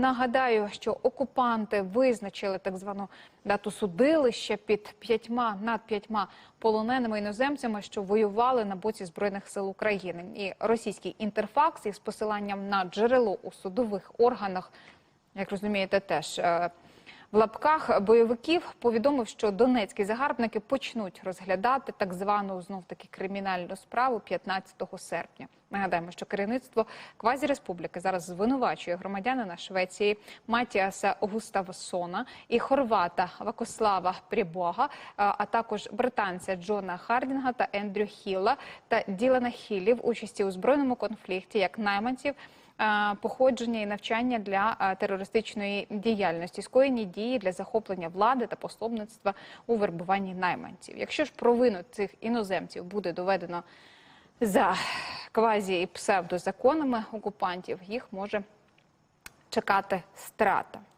нагадаю, що окупанти визначили так звану дату судилища під п'ятьма над п'ятьма полоненими іноземцями, що воювали на боці збройних сил України. І російський інтерфакс із посиланням на джерело у судових органах, як розумієте, теж. В лапках бойовиків повідомив, що донецькі загарбники почнуть розглядати так звану знов таки кримінальну справу 15 серпня. Нагадаємо, що керівництво квазіреспубліки зараз звинувачує громадянина Швеції Матіаса Густавсона і хорвата Вакослава Прібога, а також британця Джона Хардінга та Ендрю Хілла та Ділана Хіллі в участі у збройному конфлікті як найманців походження і навчання для е, терористичної діяльності, скоєні дії для захоплення влади та пособництва у вербуванні найманців. Якщо ж провину цих іноземців буде доведено за квазі і псевдозаконами окупантів, їх може чекати страта.